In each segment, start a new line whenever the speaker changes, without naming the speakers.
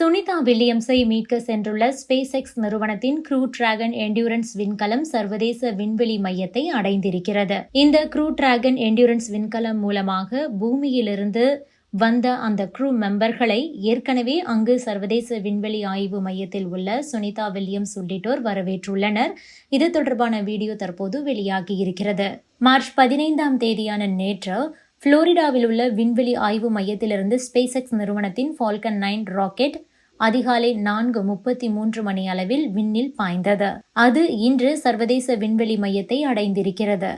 சுனிதா வில்லியம்ஸை மீட்க சென்றுள்ள ஸ்பேஸ் எக்ஸ் நிறுவனத்தின் க்ரூ டிராகன் என்டியூரன்ஸ் விண்கலம் சர்வதேச விண்வெளி மையத்தை அடைந்திருக்கிறது. இந்த க்ரூ டிராகன் என்டியூரன்ஸ் விண்கலம் மூலமாக பூமியிலிருந்து வந்த அந்த க்ரூ மெம்பர்களை ஏற்கனவே அங்கு சர்வதேச விண்வெளி ஆய்வு மையத்தில் உள்ள சுனிதா வில்லியம்ஸ் உள்ளிட்டோர் வரவேற்றுள்ளனர். இது தொடர்பான வீடியோ தற்போது வெளியாகி இருக்கிறது மார்ச் பதினைந்தாம் தேதியான நேற்று புளோரிடாவில் உள்ள விண்வெளி ஆய்வு மையத்திலிருந்து ஸ்பேஸ் எக்ஸ் நிறுவனத்தின் ஃபால்கன் நைன் ராக்கெட் அதிகாலை நான்கு முப்பத்தி மூன்று மணி அளவில் விண்ணில் பாய்ந்தது. அது இன்று சர்வதேச விண்வெளி மையத்தை அடைந்திருக்கிறது.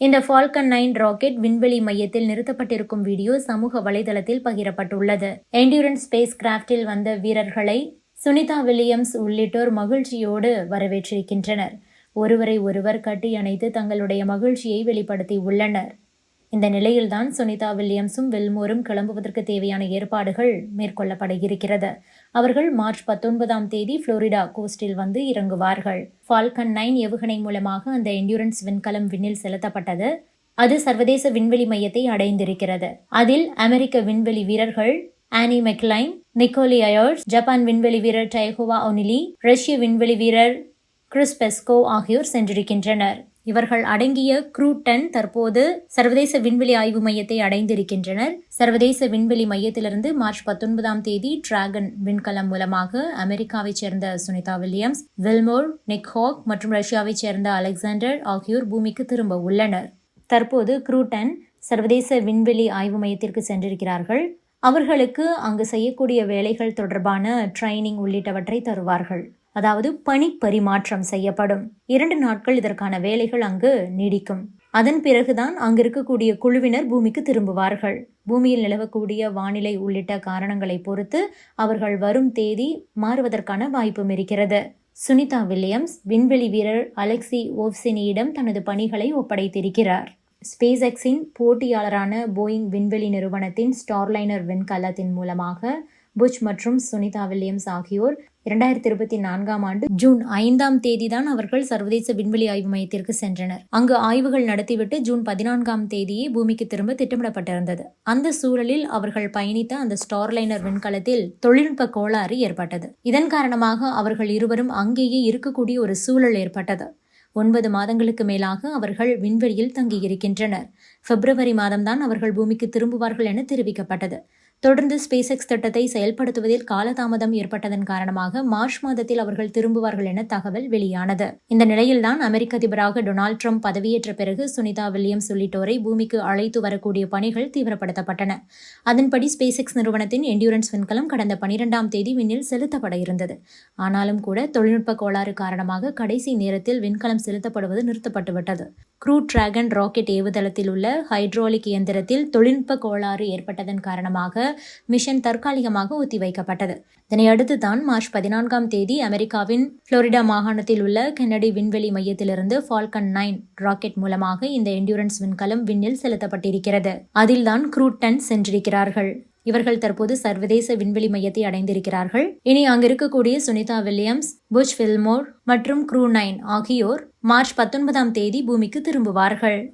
இந்த ஃபால்கன் நைன் ராக்கெட் விண்வெளி மையத்தில் நிறுத்தப்பட்டிருக்கும் வீடியோ சமூக வலைதளத்தில் பகிரப்பட்டுள்ளது. என்டியூரன்ஸ் ஸ்பேஸ் கிராஃப்டில் வந்த வீரர்களை சுனிதா வில்லியம்ஸ் உள்ளிட்டோர் மகிழ்ச்சியோடு வரவேற்றிருக்கின்றனர். ஒருவரை ஒருவர் கட்டி அணைத்து தங்களுடைய மகிழ்ச்சியை வெளிப்படுத்தி உள்ளனர் இந்த நிலையில்தான் சுனிதா வில்லியம்ஸும் வெல்மோரும் கிளம்புவதற்கு தேவையான ஏற்பாடுகள் மேற்கொள்ளப்பட இருக்கிறது. அவர்கள் மார்ச் பத்தொன்பதாம் தேதி புளோரிடா கோஸ்டில் வந்து இறங்குவார்கள். ஃபால்கன் நைன் ஏவுகணை மூலமாக அந்த என்டூரன்ஸ் விண்கலம் விண்ணில் செலுத்தப்பட்டது. அது சர்வதேச விண்வெளி மையத்தை அடைந்திருக்கிறது. அதில் அமெரிக்க விண்வெளி வீரர்கள் ஆனி மெக்லைன் நிக்கோலி அயோர்ஸ் ஜப்பான் விண்வெளி வீரர் டைஹோவா ஒனிலி ரஷ்ய விண்வெளி வீரர் கிறிஸ் பெஸ்கோ ஆகியோர் சென்றிருக்கின்றனர். இவர்கள் அடங்கிய க்ரூ டென் தற்போது சர்வதேச விண்வெளி ஆய்வு மையத்தை அடைந்திருக்கின்றனர். சர்வதேச விண்வெளி மையத்திலிருந்து மார்ச் பத்தொன்பதாம் தேதி டிராகன் விண்கலம் மூலமாக அமெரிக்காவைச் சேர்ந்த சுனிதா வில்லியம்ஸ் வில்மோர் நிக்ஹாக் மற்றும் ரஷ்யாவைச் சேர்ந்த அலெக்சாண்டர் ஆகியோர் பூமிக்கு திரும்ப உள்ளனர். தற்போது க்ரூ டென் சர்வதேச விண்வெளி ஆய்வு மையத்திற்கு சென்றிருக்கிறார்கள். அவர்களுக்கு அங்கு செய்யக்கூடிய வேலைகள் தொடர்பான ட்ரைனிங் உள்ளிட்டவற்றை தருவார்கள். அதாவது பணி பரிமாற்றம் செய்யப்படும். இரண்டு நாட்கள் இதற்கான வேலைகள் அங்கு நீடிக்கும். அதன் பிறகுதான் அங்கு இருக்கக்கூடிய குழுவினர் பூமிக்கு திரும்புவார்கள். பூமியில் நிலவக்கூடிய வானிலை உள்ளிட்ட காரணங்களை பொறுத்து அவர்கள் வரும் தேதி மாறுவதற்கான வாய்ப்பும் இருக்கிறது. சுனிதா வில்லியம்ஸ் விண்வெளி வீரர் அலெக்சி ஓவ்சினியிடம் தனது பணிகளை ஒப்படைத்திருக்கிறார். ஸ்பேஸ் எக்ஸின் போட்டியாளரான போயிங் விண்வெளி நிறுவனத்தின் ஸ்டார்லைனர் விண்கலத்தின் மூலமாக புஷ் மற்றும் சுனிதா வில்லியம்ஸ் ஆகியோர் இரண்டாயிரத்தி இருபத்தி நான்காம் ஆண்டு ஜூன் ஐந்தாம் தேதி தான் அவர்கள் சர்வதேச விண்வெளி ஆய்வு மையத்திற்கு சென்றனர். அங்கு ஆய்வுகள் நடத்திவிட்டு ஜூன் பதினான்காம் தேதியே பூமிக்கு திரும்ப திட்டமிடப்பட்டிருந்தது. அந்த சூழலில் அவர்கள் பயணித்த அந்த ஸ்டார்லைனர் விண்கலத்தில் தொழில்நுட்ப கோளாறு ஏற்பட்டது. இதன் காரணமாக அவர்கள் இருவரும் அங்கேயே இருக்கக்கூடிய ஒரு சூழல் ஏற்பட்டது. ஒன்பது மாதங்களுக்கு மேலாக அவர்கள் விண்வெளியில் தங்கியிருக்கின்றனர். பிப்ரவரி மாதம்தான் அவர்கள் பூமிக்கு திரும்புவார்கள் என தெரிவிக்கப்பட்டது. தொடர்ந்து ஸ்பேஸ் எக்ஸ் திட்டத்தை செயல்படுத்துவதில் காலதாமதம் ஏற்பட்டதன் காரணமாக மார்ச் மாதத்தில் அவர்கள் திரும்புவார்கள் என தகவல் வெளியானது. இந்த நிலையில்தான் அமெரிக்க அதிபராக டொனால்ட் ட்ரம்ப் பதவியேற்ற பிறகு சுனிதா வில்லியம்ஸ் உள்ளிட்டோரை பூமிக்கு அழைத்து வரக்கூடிய பணிகள் தீவிரப்படுத்தப்பட்டன. அதன்படி ஸ்பேஸ் எக்ஸ் நிறுவனத்தின் என்டியூரன்ஸ் விண்கலம் கடந்த பனிரெண்டாம் தேதி விண்ணில் செலுத்தப்பட இருந்தது. ஆனாலும் கூட தொழில்நுட்ப கோளாறு காரணமாக கடைசி நேரத்தில் விண்கலம் செலுத்தப்படுவது நிறுத்தப்பட்டுவிட்டது. க்ரூ டிராகன் ராக்கெட் ஏவுதளத்தில் உள்ள ஹைட்ரோலிக் இயந்திரத்தில் தொழில்நுட்ப கோளாறு ஏற்பட்டதன் காரணமாக மிஷன் தற்காலிகமாக ஒத்திவைக்கப்பட்டது. இதனை அடுத்து தான் மார்ச் பதினான்காம் தேதி அமெரிக்காவின் புளோரிடா மாகாணத்தில் உள்ள கென்னடி விண்வெளி மையத்திலிருந்து ஃபால்கன் நைன் ராக்கெட் மூலமாக இந்த என்டூரன்ஸ் விண்கலம் விண்ணில் செலுத்தப்பட்டிருக்கிறது. அதில்தான் க்ரூ சென்றிருக்கிறார்கள். இவர்கள் தற்போது சர்வதேச விண்வெளி மையத்தை அடைந்திருக்கிறார்கள். இனி அங்கிருக்கக்கூடிய சுனிதா வில்லியம்ஸ் புஷ் ஃபில்மோர் மற்றும் க்ரூ நைன் ஆகியோர் மார்ச் பத்தொன்பதாம் தேதி பூமிக்கு திரும்புவார்கள்.